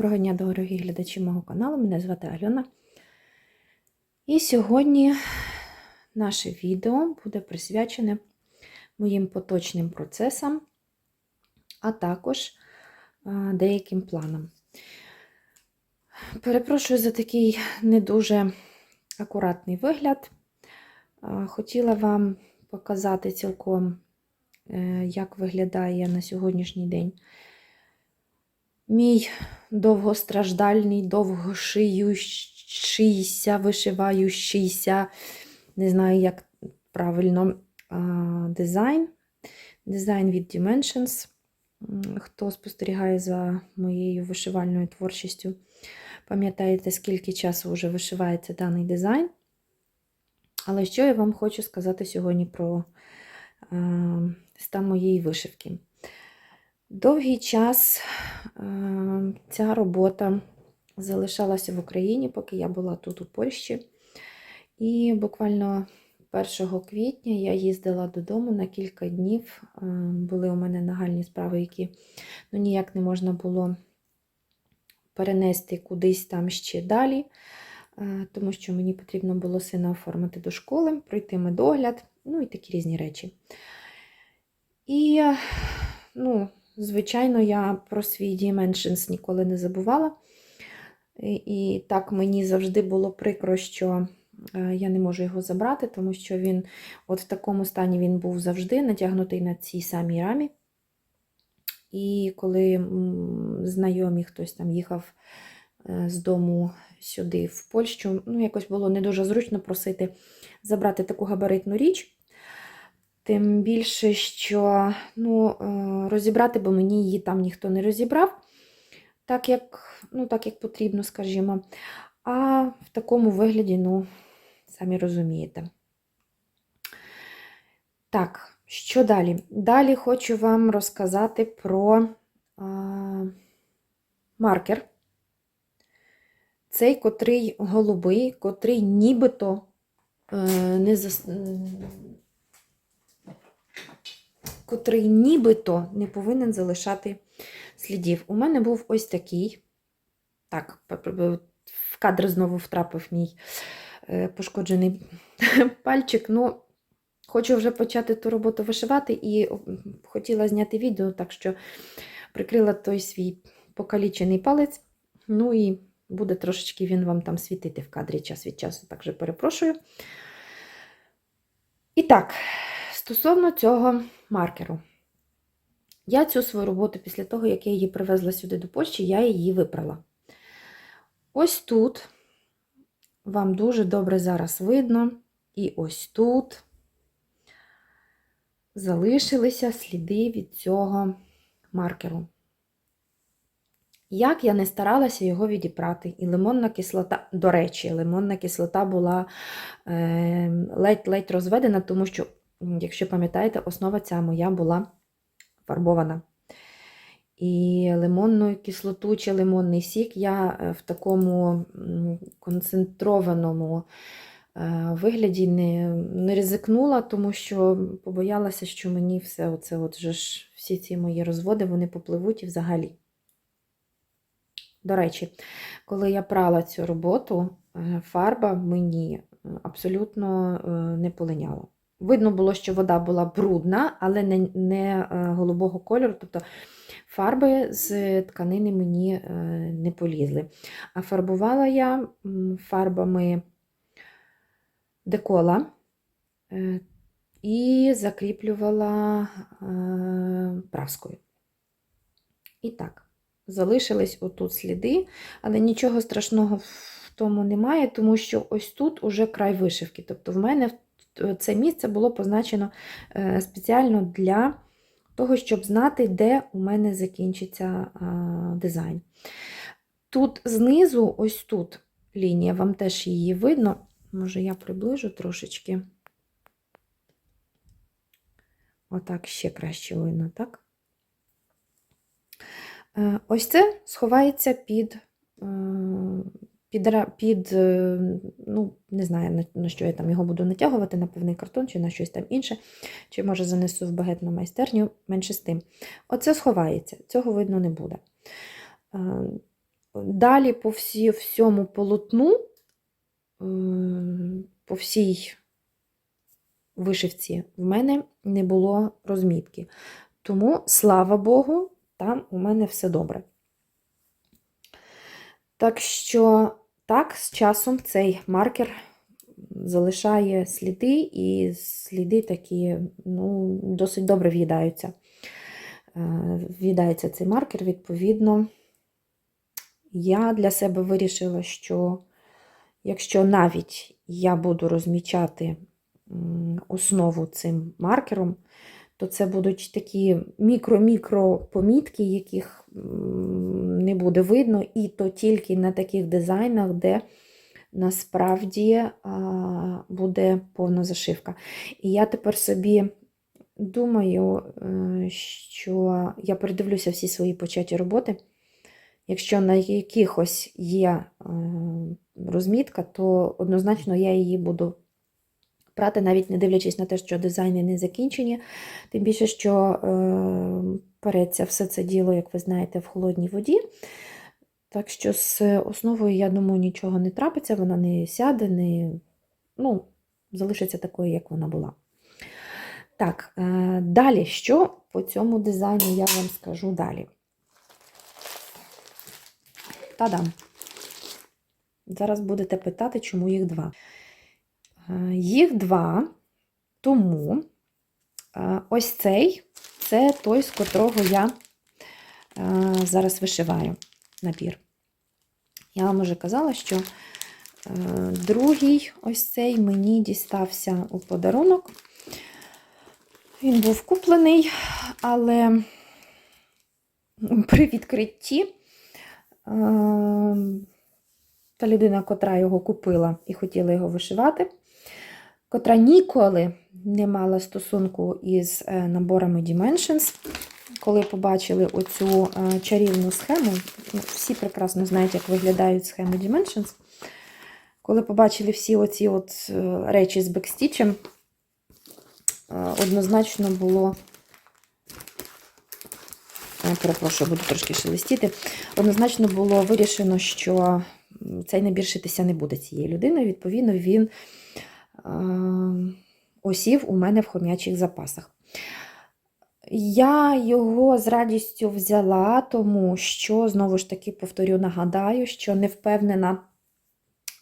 Доброго дня, дорогі глядачі мого каналу. Мене звати Альона. І сьогодні наше відео буде присвячене моїм поточним процесам, а також деяким планам. Перепрошую за такий не дуже акуратний вигляд. Хотіла вам показати цілком, е, як виглядає на сьогоднішній день мій довгостраждальний, довгошиючийся, вишиваючийся, не знаю, як правильно, дизайн. Дизайн від Dimensions. Хто спостерігає за моєю вишивальною творчістю, пам'ятаєте, скільки часу вже вишивається даний дизайн. Але що я вам хочу сказати сьогодні про стан моєї вишивки? Довгий час ця робота залишалася в Україні, поки я була тут у Польщі. І буквально 1 квітня я їздила додому на кілька днів. Були у мене нагальні справи, які ну, ніяк не можна було перенести кудись там ще далі, тому що мені потрібно було сина оформити до школи, пройти медогляд, ну і такі різні речі. І, ну, Звичайно, я про свій Dimensions ніколи не забувала. І так мені завжди було прикро, що е, я не можу його забрати, тому що він от в такому стані він був завжди натягнутий на цій самій рамі. І коли знайомі хтось там їхав е, з дому сюди, в Польщу, ну, якось було не дуже зручно просити забрати таку габаритну річ. Тим більше, що ну, е, розібрати, бо мені її там ніхто не розібрав, так як ну, так як потрібно, скажімо. А в такому вигляді, ну, самі розумієте. Так, що далі? Далі хочу вам розказати про а, маркер. Цей котрий голубий, котрий нібито е, не зас котрий нібито не повинен залишати слідів. У мене був ось такий, так, в кадр знову втрапив мій е, пошкоджений пальчик. Ну, хочу вже почати ту роботу вишивати і хотіла зняти відео, так що прикрила той свій покалічений палець. Ну і буде трошечки він вам там світити в кадрі час від часу, так же перепрошую. І так, стосовно цього маркеру. Я цю свою роботу після того, як я її привезла сюди до Польщі, я її випрала. Ось тут, вам дуже добре зараз видно, і ось тут залишилися сліди від цього маркеру. Як я не старалася його відіпрати, і лимонна кислота, до речі, лимонна кислота була ем, ледь-ледь розведена, тому що Якщо пам'ятаєте, основа ця моя була фарбована. І лимонну кислоту чи лимонний сік я е, в такому концентрованому е, вигляді не не ризикнула, тому що побоялася, що мені все оце от же ж, всі ці мої розводи вони попливуть і взагалі. До речі, коли я прала цю роботу, е, фарба мені абсолютно не полиняла. Видно було, що вода була брудна, але не не е, голубого кольору, тобто фарби з тканини мені е, не полізли. А фарбувала я фарбами декола е, і закріплювала праскою. І так, залишились отут сліди, але нічого страшного в тому немає, тому що ось тут уже край вишивки. Тобто в мене це місце було позначено е, спеціально для того, щоб знати, де у мене закінчиться дизайн. Тут знизу, ось тут лінія, вам теж її видно, може, я приближу трошечки. Отак ще краще видно, так? Е, ось це сховається під е, під, під е, ну, не знаю, на, що я там його буду натягувати, на повний картон, чи на щось там інше, чи, може, занесу в багетну майстерню, менше з тим. Оце сховається, цього видно не буде. Е, Далі по всі, всьому полотну, е, по всій вишивці в мене не було розмітки. Тому, слава Богу, там у мене все добре. Так що, так, з часом цей маркер залишає сліди, і сліди такі ну, досить добре в'їдаються. Е, В'їдається цей маркер, відповідно, я для себе вирішила, що якщо навіть я буду розмічати основу цим маркером, то це будуть такі мікро-мікро помітки, яких не буде видно, і то тільки на таких дизайнах, де насправді буде повна зашивка. І я тепер собі думаю, е, що я передивлюся всі свої початі роботи. Якщо на якихось є е, розмітка, то однозначно я її буду прати, навіть не дивлячись на те, що дизайни не закінчені. Тим більше, що е, переться все це діло, як ви знаєте, в холодній воді. Так що з основою, я думаю, нічого не трапиться, вона не сяде, не, ну, залишиться такою, як вона була. Так, е, далі, що по цьому дизайну я вам скажу далі. Та-дам! Зараз будете питати, чому їх два. Е, Їх два, тому е, ось цей це той, з котрого я е, зараз вишиваю набір. Я вам вже казала, що е, другий ось цей мені дістався у подарунок. Він був куплений, але при відкритті е, та людина, котра його купила і хотіла його вишивати, котра ніколи не мала стосунку із е, наборами Dimensions, коли побачили оцю е, чарівну схему, ну, всі прекрасно знають, як виглядають схеми Dimensions, коли побачили всі оці от е, речі з бекстічем, однозначно було. Перепрошую, буду трошки шелестіти. Однозначно було вирішено, що цей набір шитися не буде цією людиною. Відповідно, він осів у мене в хом'ячих запасах. Я його з радістю взяла, тому що, знову ж таки, повторю, нагадаю, що не впевнена,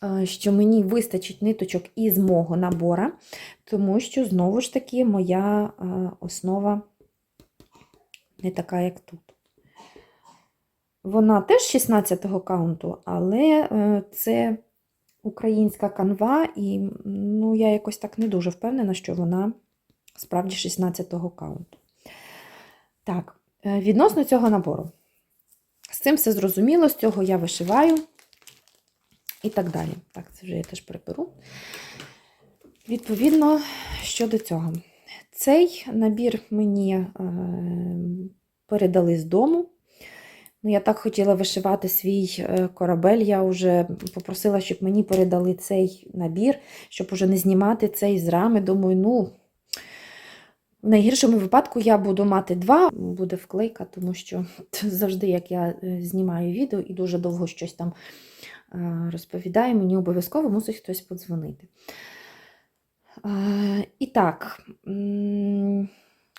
е, що мені вистачить ниточок із мого набора, тому що, знову ж таки, моя е, основа не така, як тут. Вона теж 16-го каунту, але е, це українська канва, і ну, я якось так не дуже впевнена, що вона справді 16-го каунту. Так, е, відносно цього набору. З цим все зрозуміло, з цього я вишиваю і так далі. Так, це вже я теж приберу. Відповідно, щодо цього. Цей набір мені е, передали з дому. Ну, Я так хотіла вишивати свій е, корабель. Я вже попросила, щоб мені передали цей набір, щоб уже не знімати цей з рами. Думаю, ну, в найгіршому випадку я буду мати два, буде вклейка, тому що завжди, як я е, знімаю відео і дуже довго щось там е, розповідаю, мені обов'язково мусить хтось подзвонити. І так,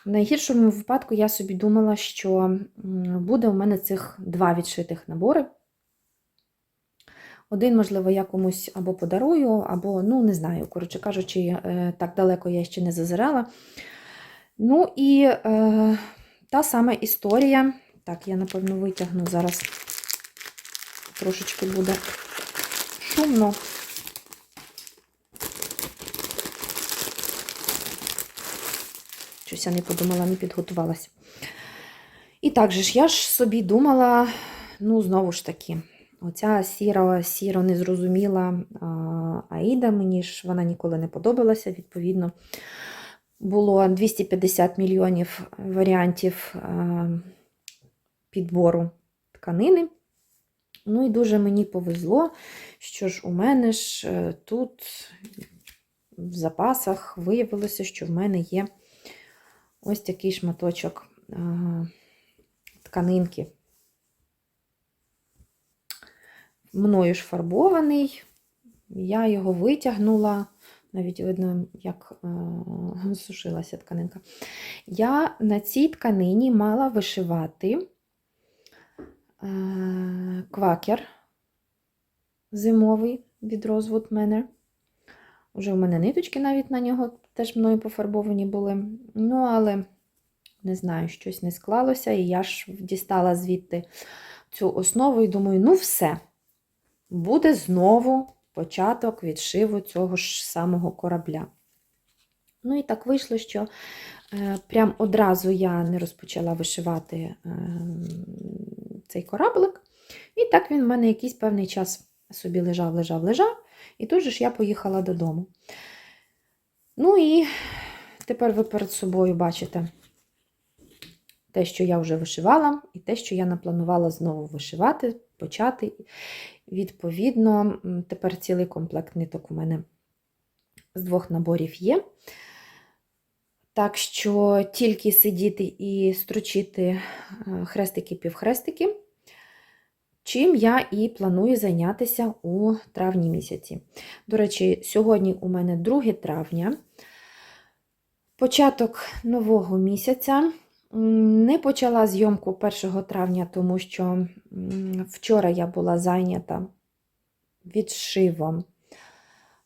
найгіршому випадку я собі думала, що буде у мене цих два відшитих набори. Один, можливо, я комусь або подарую, або, ну, не знаю, коротше кажучи, е, так далеко я ще не зазирала. Ну і е, та сама історія. Так, я, напевно, витягну зараз трошечки буде шумно. Щось я не подумала, не підготувалася. І так же ж, я ж собі думала, ну, знову ж таки, оця сіра, сіро незрозуміла Аїда, мені ж вона ніколи не подобалася, відповідно. Було 250 мільйонів варіантів а, підбору тканини. Ну і дуже мені повезло, що ж у мене ж е, тут в запасах виявилося, що в мене є ось такий шматочок а, тканинки. мною ж фарбований. Я його витягнула, навіть видно, як е, сушилася тканинка. Я на цій тканині мала вишивати е, квакер зимовий від Rosewood Manor. Уже в мене ниточки навіть на нього теж мною пофарбовані були. Ну, але не знаю, щось не склалося, і я ж дістала звідти цю основу і думаю, ну все, буде знову початок відшиву цього ж самого корабля. Ну і так вийшло, що е, прям одразу я не розпочала вишивати е, цей кораблик. І так він в мене якийсь певний час собі лежав, лежав, лежав. І тут же ж я поїхала додому. Ну і тепер ви перед собою бачите те, що я вже вишивала, і те, що я напланувала знову вишивати, почати. Відповідно, тепер цілий комплект ниток у мене з двох наборів є. Так що тільки сидіти і строчити е, хрестики-півхрестики, чим я і планую зайнятися у травні місяці. До речі, сьогодні у мене 2 травня, початок нового місяця. Не почала зйомку 1 травня, тому що вчора я була зайнята відшивом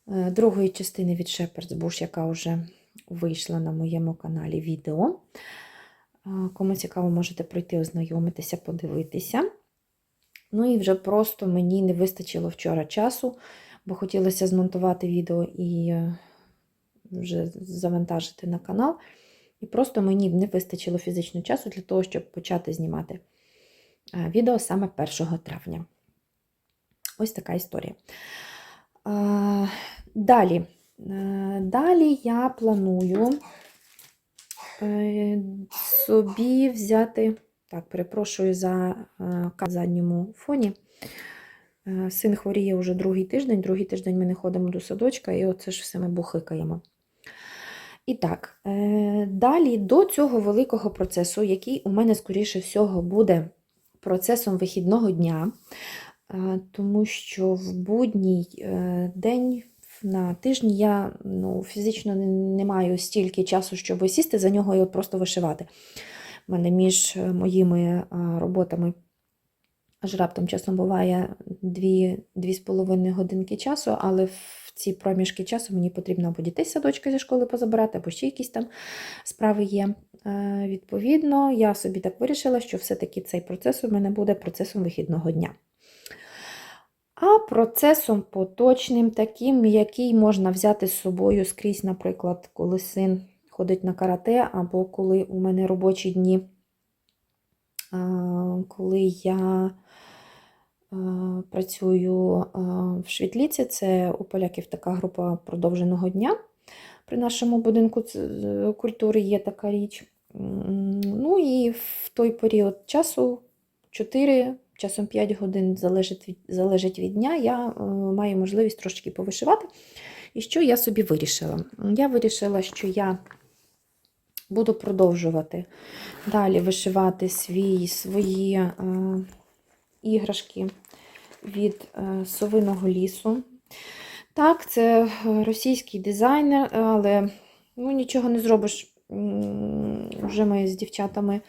е, другої частини від Shepherd's яка вже вийшла на моєму каналі відео. Е, Кому цікаво, можете пройти, ознайомитися, подивитися. Ну і вже просто мені не вистачило вчора часу, бо хотілося змонтувати відео і е, вже завантажити на канал. І просто мені не вистачило фізичного часу для того, щоб почати знімати е, відео саме 1 травня. Ось така історія. Далі. Е, Далі я планую собі взяти, так, перепрошую за е, задньому фоні. Е, Син хворіє вже другий тиждень, другий тиждень ми не ходимо до садочка, і оце ж все ми бухикаємо. І так, е, далі до цього великого процесу, який у мене, скоріше всього, буде процесом вихідного дня, тому що в будній день на тижні я ну, фізично не маю стільки часу, щоб сісти за нього і от просто вишивати. У мене між е, моїми е, роботами аж раптом часом буває 2-2,5 годинки часу, але в ці проміжки часу мені потрібно або дітей з садочка зі школи позабирати, або ще якісь там справи є. Е, Відповідно, я собі так вирішила, що все-таки цей процес у мене буде процесом вихідного дня. А процесом поточним, таким, який можна взяти з собою скрізь, наприклад, коли син ходить на карате, або коли у мене робочі дні, коли я працюю в Швітліці, це у поляків така група продовженого дня. При нашому будинку культури є така річ. Ну і в той період часу 4, часом 5 годин залежить від, залежить від дня, я е, маю можливість трошки повишивати. І що я собі вирішила? Я вирішила, що я буду продовжувати далі вишивати свій, свої е, іграшки від е, совиного лісу. Так, це російський дизайнер, але ну, нічого не зробиш. Вже ми з дівчатами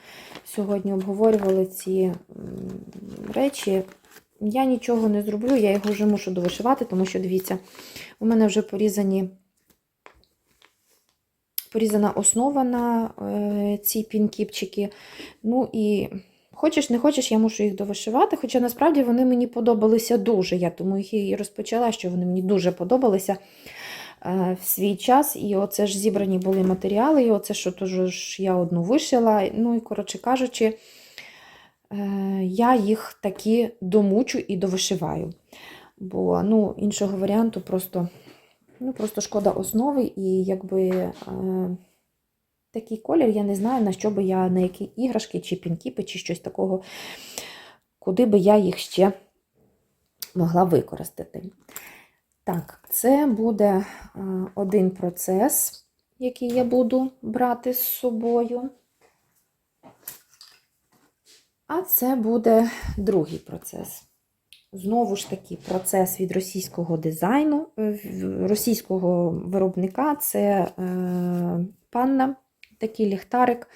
сьогодні обговорювали ці речі. Я нічого не зроблю, я його вже мушу довишивати, тому що, дивіться, у мене вже порізані, порізана основа на е, ці пінкіпчики. Ну і хочеш, не хочеш, я мушу їх довишивати. Хоча насправді вони мені подобалися дуже. Я тому їх і розпочала, що вони мені дуже подобалися е, в свій час. І оце ж зібрані були матеріали, і оце що теж ж я одну вишила. Ну і, коротше кажучи, е, я їх таки домучу і довишиваю. Бо ну, іншого варіанту просто, ну, просто шкода основи, і якби е, такий колір, я не знаю, на що би я, на які іграшки, чи пінкіпи, чи щось такого, куди би я їх ще могла використати. Так, це буде е, один процес, який я буду брати з собою. А це буде другий процес. Знову ж таки процес від російського дизайну, е, російського виробника це е, панна, такий ліхтарик.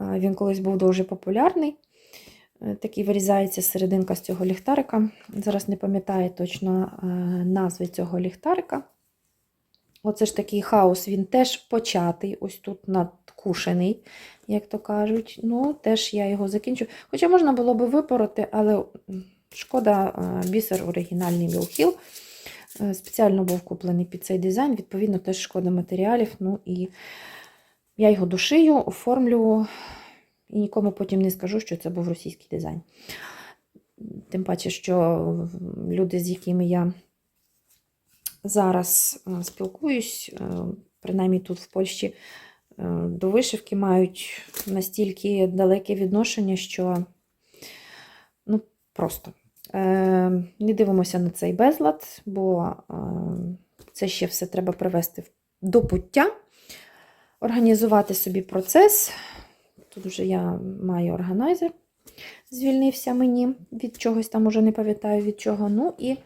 Е, Він колись був дуже популярний. Такий вирізається серединка з цього ліхтарика. Зараз не пам'ятаю точно назви цього ліхтарика. Оце ж такий хаос, він теж початий, ось тут надкушений, як то кажуть. Ну, теж я його закінчу. Хоча можна було би випороти, але шкода, е, бісер оригінальний Мілхіл. Спеціально був куплений під цей дизайн, відповідно, теж шкода матеріалів. Ну і я його душию, оформлю і нікому потім не скажу, що це був російський дизайн. Тим паче, що люди, з якими я зараз е, спілкуюсь, е, принаймні тут в Польщі, е, до вишивки мають настільки далеке відношення, що ну, просто е, не дивимося на цей безлад, бо е, це ще все треба привести до пуття, організувати собі процес. Тут вже я маю органайзер, звільнився мені від чогось там, уже не пам'ятаю від чого. Ну і е,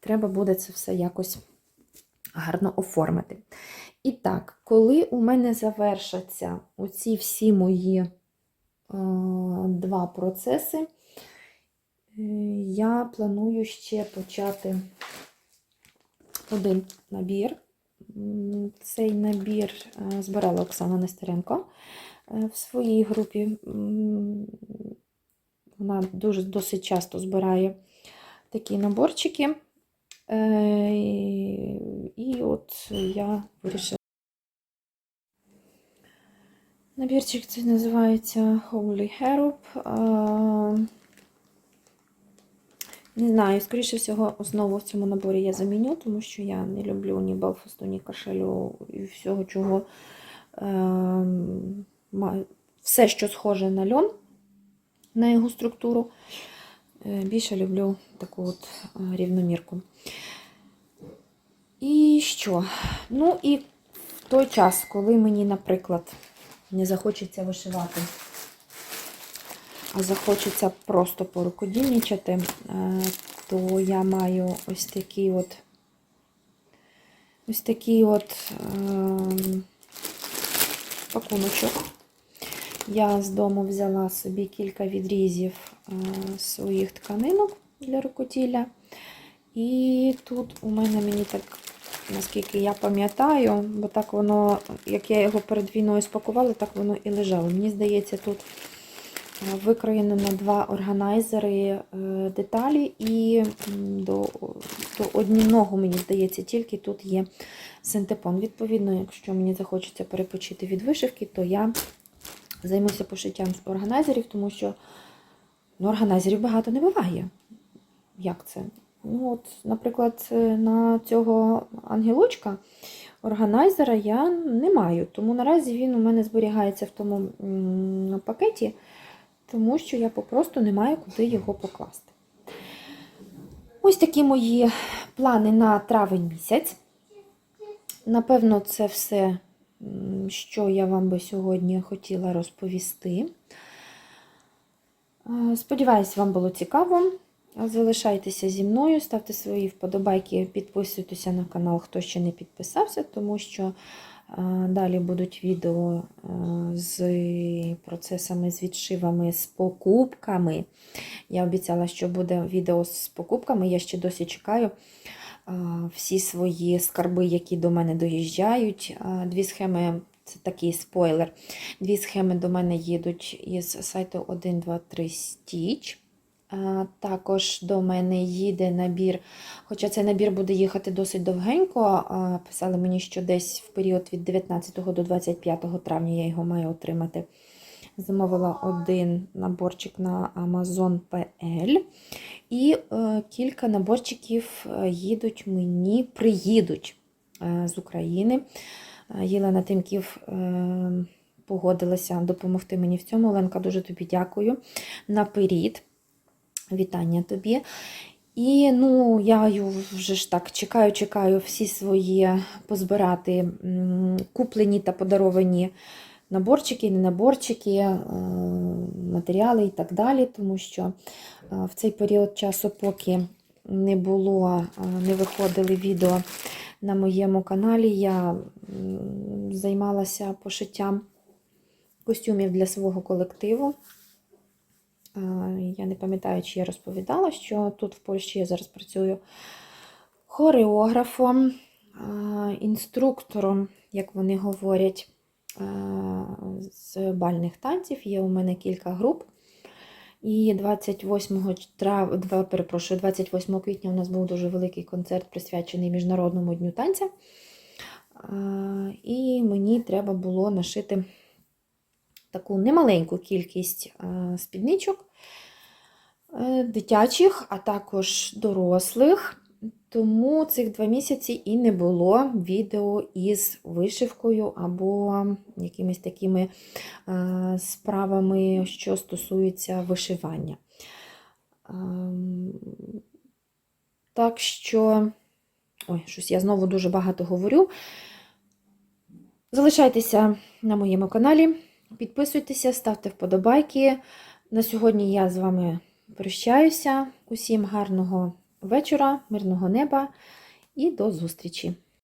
треба буде це все якось гарно оформити. І так, коли у мене завершаться оці всі мої е, два процеси, е, я планую ще почати один набір. Цей набір е, збирала Оксана Нестеренко е, в своїй групі. Вона дуже досить часто збирає такі наборчики. Е, І от я вирішила. Набірчик цей називається Holy Herb. Не знаю, скоріше всього, основу в цьому наборі я заміню, тому що я не люблю ні балфасту, ні кашелю і всього, чого. ем, Все, що схоже на льон, на його структуру. Е, Більше люблю таку от е, рівномірку. І що? Ну і в той час, коли мені, наприклад, не захочеться вишивати, а захочеться просто порукодільничати, е, то я маю ось такий от ось такий от ем, пакуночок. Я з дому взяла собі кілька відрізів е, своїх тканинок для рукоділля. І тут у мене мені так, наскільки я пам'ятаю, бо так воно, як я його перед війною спакувала, так воно і лежало. Мені здається, тут е, викроєно на два органайзери е, деталі, і до, до одніного, мені здається, тільки тут є синтепон. Відповідно, якщо мені захочеться перепочити від вишивки, то я займуся пошиттям органайзерів, тому що ну, органайзерів багато не буває. Як це? Ну, от, наприклад, е, на цього ангелочка органайзера я не маю, тому наразі він у мене зберігається в тому пакеті, тому що я попросту не маю куди його покласти. Ось такі мої плани на травень місяць. Напевно, це все, що я вам би сьогодні хотіла розповісти. Е, Сподіваюсь, вам було цікаво. Залишайтеся зі мною, ставте свої вподобайки, підписуйтеся на канал, хто ще не підписався, тому що е, далі будуть відео е, з процесами, з відшивами, з покупками. Я обіцяла, що буде відео з покупками. Я ще досі чекаю е, всі свої скарби, які до мене доїжджають. Дві схеми. Це такий спойлер. Дві схеми до мене їдуть із сайту 123 Stitch. Також до мене їде набір, хоча цей набір буде їхати досить довгенько. Писали мені, що десь в період від 19 до 25 травня я його маю отримати. Замовила один наборчик на Amazon PL. І е, кілька наборчиків е, їдуть мені, приїдуть е, з України. Єлена Тимків погодилася допомогти мені в цьому. Оленка, дуже тобі дякую. Наперед. Вітання тобі. І ну, я вже ж так чекаю, чекаю всі свої позбирати куплені та подаровані наборчики, не наборчики. Е, матеріали і так далі, тому що е, в цей період часу, поки не було, е, не виходили відео на моєму каналі, я займалася пошиттям костюмів для свого колективу. Е, Я не пам'ятаю, чи я розповідала, що тут в Польщі я зараз працюю хореографом, е, інструктором, як вони говорять, е, з бальних танців. Є у мене кілька груп. І 28 трав... перепрошую, 28 квітня у нас був дуже великий концерт, присвячений Міжнародному дню танця. І мені треба було нашити таку немаленьку кількість е, спідничок е, дитячих, а також дорослих. Тому цих два місяці і не було відео із вишивкою або якимись такими е, справами, що стосуються вишивання. Ем, Так що, ой, щось я знову дуже багато говорю. Залишайтеся на моєму каналі, підписуйтеся, ставте вподобайки. На сьогодні я з вами прощаюся. Усім гарного вечора, мирного неба і до зустрічі!